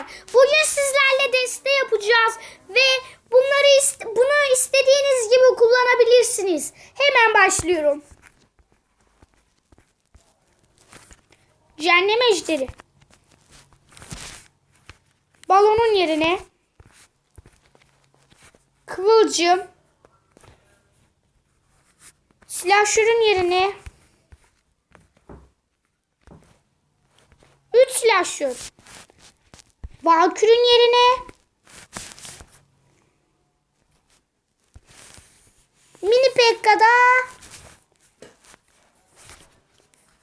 arkadaşlar. Bugün sizlerle deste yapacağız ve bunları ist- bunu istediğiniz gibi kullanabilirsiniz. Hemen başlıyorum. Cehennem ejderi. Balonun yerine kıvılcım silahşörün yerine 3 silahşör. Valkür'ün yerine Mini Pekka'da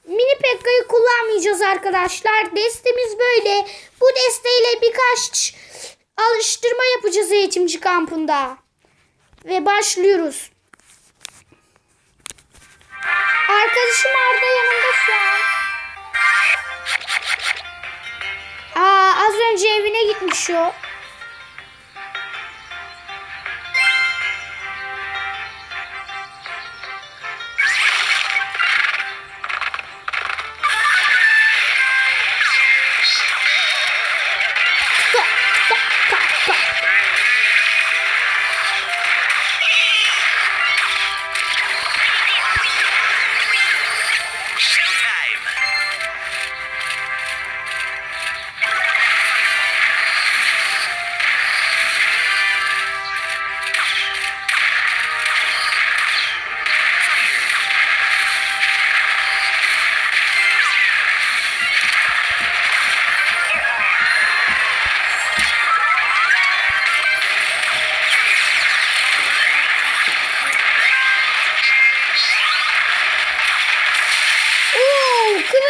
Mini Pekka'yı kullanmayacağız arkadaşlar. Destemiz böyle. Bu desteyle birkaç alıştırma yapacağız eğitimci kampında. Ve başlıyoruz. Arkadaşım Arda yanımda şu an. Aa, az önce evine gitmiş o.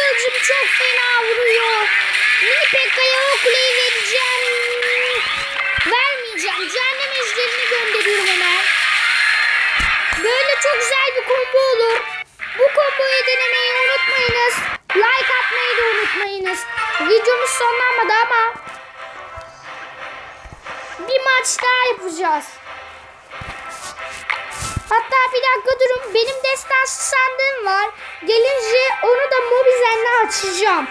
Oo, Kıvılcım çok fena vuruyor. Mini Pekka'ya o kuleyi vereceğim. Vermeyeceğim. Cehennem ejderini gönderiyorum hemen. Böyle çok güzel bir combo olur. Bu komboyu denemeyi unutmayınız. Like atmayı da unutmayınız. Videomuz sonlanmadı ama bir maç daha yapacağız. Hatta bir dakika durun. Benim destansı sandığım var. Gelince onu da Mobizen'le açacağım.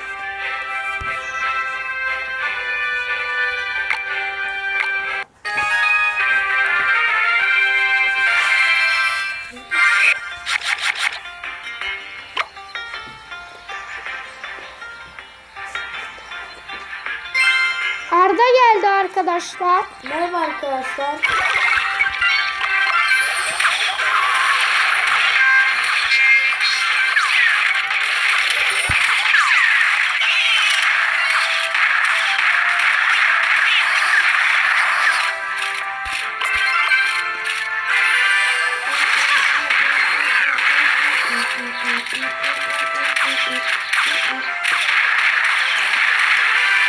Arda geldi arkadaşlar. Merhaba arkadaşlar.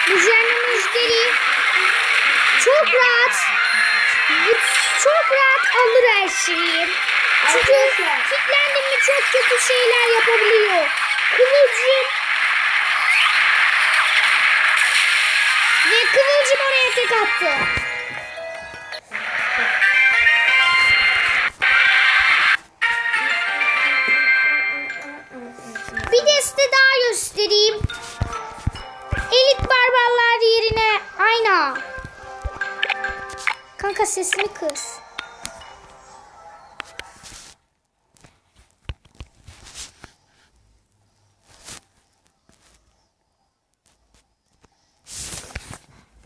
Cehennem ejderi çok rahat çok rahat alır her şeyi. Çünkü kilitlendim mi çok kötü şeyler yapabiliyor. Kıvılcım ve kıvılcım oraya tek attı. Kanka sesini kız.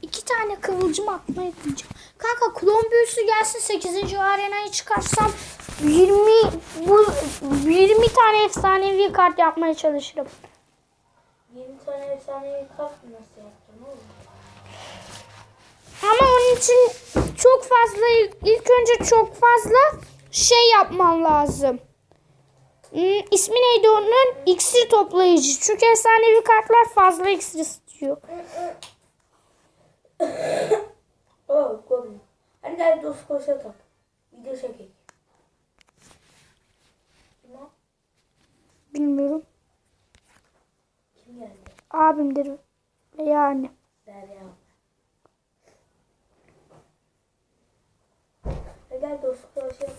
İki tane kıvılcım atmaya gideceğim. Kanka klon büyüsü gelsin 8. arenayı çıkarsam 20 bu 20 tane efsanevi kart yapmaya çalışırım. 20 tane efsanevi kart nasıl yaptın oğlum? Ama onun için çok fazla ilk önce çok fazla şey yapman lazım. Hmm, ismi neydi onun? İksir toplayıcı. Çünkü efsanevi kartlar fazla iksir istiyor. Oo, Goblin. Hadi gel dost koşa tak. Video o? Bilmiyorum. Kim geldi? Abimdir veya annem. Derya. Gel dost koşa tak.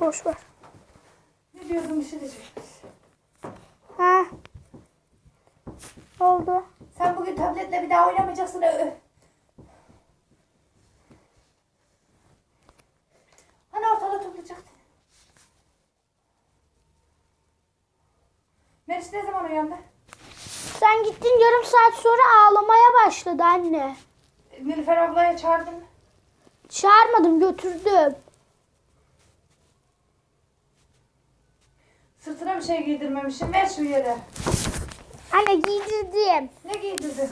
Boş ver. Ne diyordum bir şey. Ha. Oldu. Sen bugün tabletle bir daha oynamayacaksın. Ö. Hani ortalığı toplayacaktın? Melis ne zaman uyandı? Sen gittin yarım saat sonra ağlamaya başladı anne. Nilüfer ablaya çağırdın mı? Çağırmadım götürdüm. Sırtına bir şey giydirmemişim. Ver şu yere. Anne giydirdim. Ne giydirdin?